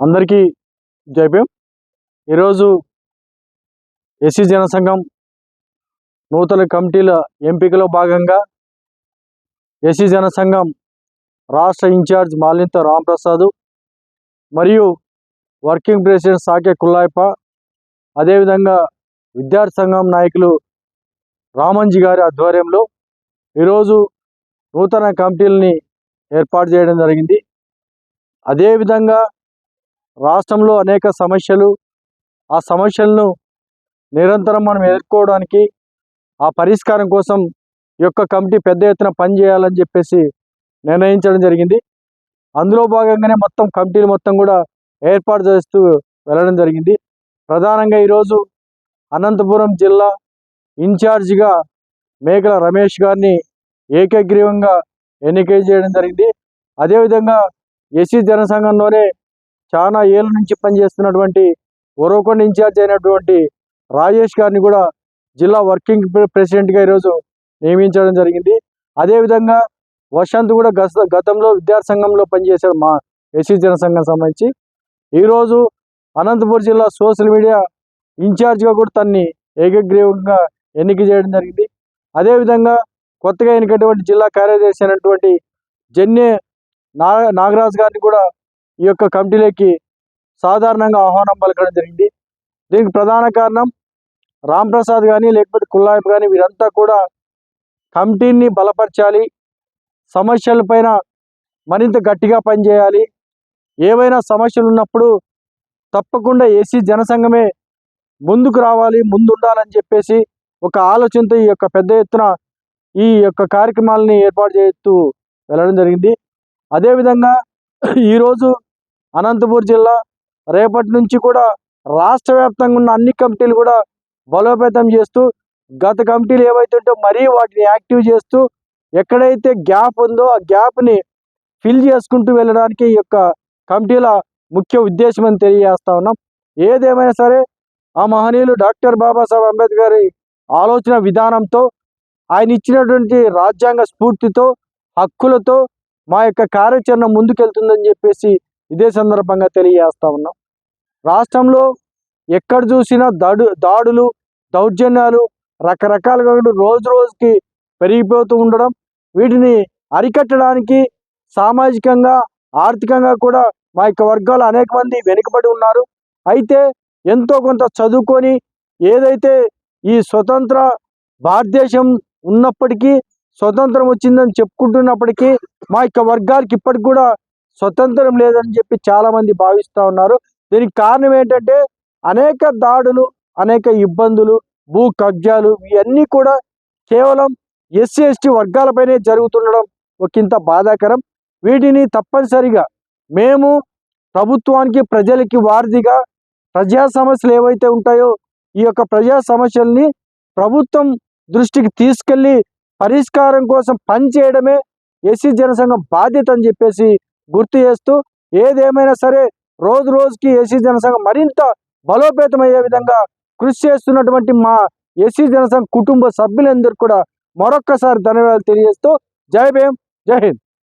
అందరికీ జైభీం ఈరోజు ఎస్సీ జనసంఘం నూతన కమిటీల ఎంపికలో భాగంగా ఎస్సీ జనసంఘం రాష్ట్ర ఇన్ఛార్జ్ మాలింత రాంప్రసాద్ మరియు వర్కింగ్ ప్రెసిడెంట్ సాకే కుల్లాయప్ప అదేవిధంగా విద్యార్థి సంఘం నాయకులు రామంజీ గారి ఆధ్వర్యంలో ఈరోజు నూతన కమిటీలని ఏర్పాటు చేయడం జరిగింది. అదేవిధంగా రాష్ట్రంలో అనేక సమస్యలు ఆ సమస్యలను నిరంతరం మనం ఎదుర్కోవడానికి ఆ పరిష్కారం కోసం యొక్క కమిటీ పెద్ద ఎత్తున పనిచేయాలని చెప్పేసి నిర్ణయించడం జరిగింది. అందులో భాగంగానే మొత్తం కమిటీలు మొత్తం కూడా ఏర్పాటు చేస్తూ వెళ్ళడం జరిగింది. ప్రధానంగా ఈరోజు అనంతపురం జిల్లా ఇన్ఛార్జిగా మేకల రమేష్ గారిని ఏకగ్రీవంగా ఎన్నిక చేయడం జరిగింది. అదేవిధంగా ఎస్సీ జనసంఘంలోనే చాలా ఏళ్ళ నుంచి పనిచేస్తున్నటువంటి ఒరవకొండ ఇన్ఛార్జ్ అయినటువంటి రాజేష్ గారిని కూడా జిల్లా వర్కింగ్ ప్రెసిడెంట్గా ఈరోజు నియమించడం జరిగింది. అదేవిధంగా వసంత్ కూడా గత గతంలో విద్యార్థి సంఘంలో పనిచేశాడు మా ఎస్సీ జనసంఘం సంబంధించి. ఈరోజు అనంతపురం జిల్లా సోషల్ మీడియా ఇన్ఛార్జ్గా కూడా తన్ని ఏకగ్రీవంగా ఎన్నిక చేయడం జరిగింది. అదేవిధంగా కొత్తగా ఎన్నికటువంటి జిల్లా కార్యదర్శి అయినటువంటి జన్య నా నాగరాజు గారిని కూడా ఈ యొక్క కమిటీలోకి సాధారణంగా ఆహ్వానం పలకడం జరిగింది. దీనికి ప్రధాన కారణం రామ్ ప్రసాద్ కానీ లేకపోతే కుల్లాయప్ కానీ వీరంతా కూడా కమిటీని బలపరచాలి. సమస్యలపైన మరింత గట్టిగా పనిచేయాలి. ఏవైనా సమస్యలు ఉన్నప్పుడు తప్పకుండా ఏసీ జనసంఘమే ముందుకు రావాలి ముందు ఉండాలని చెప్పేసి ఒక ఆలోచనతో ఈ యొక్క పెద్ద ఎత్తున ఈ యొక్క కార్యక్రమాలని ఏర్పాటు చేస్తూ వెళ్ళడం జరిగింది. అదేవిధంగా ఈరోజు అనంతపూర్ జిల్లా రేపటి నుంచి కూడా రాష్ట్ర వ్యాప్తంగా ఉన్న అన్ని కమిటీలు కూడా బలోపేతం చేస్తూ గత కమిటీలు ఏవైతే మరీ వాటిని యాక్టివ్ చేస్తూ ఎక్కడైతే గ్యాప్ ఉందో ఆ గ్యాప్ని ఫిల్ చేసుకుంటూ వెళ్ళడానికి ఈ యొక్క కమిటీల ముఖ్య ఉద్దేశం అని తెలియజేస్తా ఉన్నాం. ఏదేమైనా సరే ఆ మహనీయులు డాక్టర్ బాబాసాహెబ్ అంబేద్కర్ ఆలోచన విధానంతో ఆయన ఇచ్చినటువంటి రాజ్యాంగ స్ఫూర్తితో హక్కులతో మా యొక్క కార్యాచరణ ముందుకెళ్తుందని చెప్పేసి ఇదే సందర్భంగా తెలియజేస్తా ఉన్నాం. రాష్ట్రంలో ఎక్కడ చూసినా దాడు దాడులు దౌర్జన్యాలు రకరకాలుగా రోజు రోజుకి పెరిగిపోతూ ఉండడం వీటిని అరికట్టడానికి సామాజికంగా ఆర్థికంగా కూడా మా యొక్క వర్గాలు అనేక మంది వెనుకబడి ఉన్నారు. అయితే ఎంతో కొంత చదువుకొని ఏదైతే ఈ స్వతంత్ర భారతదేశం ఉన్నప్పటికీ స్వతంత్రం వచ్చిందని చెప్పుకుంటున్నప్పటికీ మా యొక్క వర్గాలకి ఇప్పటికి కూడా స్వతంత్రం లేదని చెప్పి చాలా మంది భావిస్తూ ఉన్నారు. దీనికి కారణం ఏంటంటే అనేక దాడులు అనేక ఇబ్బందులు భూ కబ్జాలు ఇవన్నీ కూడా కేవలం ఎస్సీ ఎస్టీ వర్గాలపైనే జరుగుతుండడం ఒకంత బాధాకరం. వీటిని తప్పనిసరిగా మేము ప్రభుత్వానికి ప్రజలకి వారధిగా ప్రజా సమస్యలు ఏవైతే ఉంటాయో ఈ యొక్క ప్రజా సమస్యల్ని ప్రభుత్వం దృష్టికి తీసుకెళ్ళి పరిష్కారం కోసం పనిచేయడమే ఎస్సీ జనసంఘం బాధ్యత అని చెప్పేసి గుర్తు చేస్తూ ఏదేమైనా సరే రోజు రోజుకి ఎస్సీ జనసంఘం మరింత బలోపేతమయ్యే విధంగా కృషి చేస్తున్నటువంటి మా ఎస్సీ జనసంఘ కుటుంబ సభ్యులందరూ కూడా మరొక్కసారి ధన్యవాదాలు తెలియజేస్తూ జై భీమ్ జై హింద్.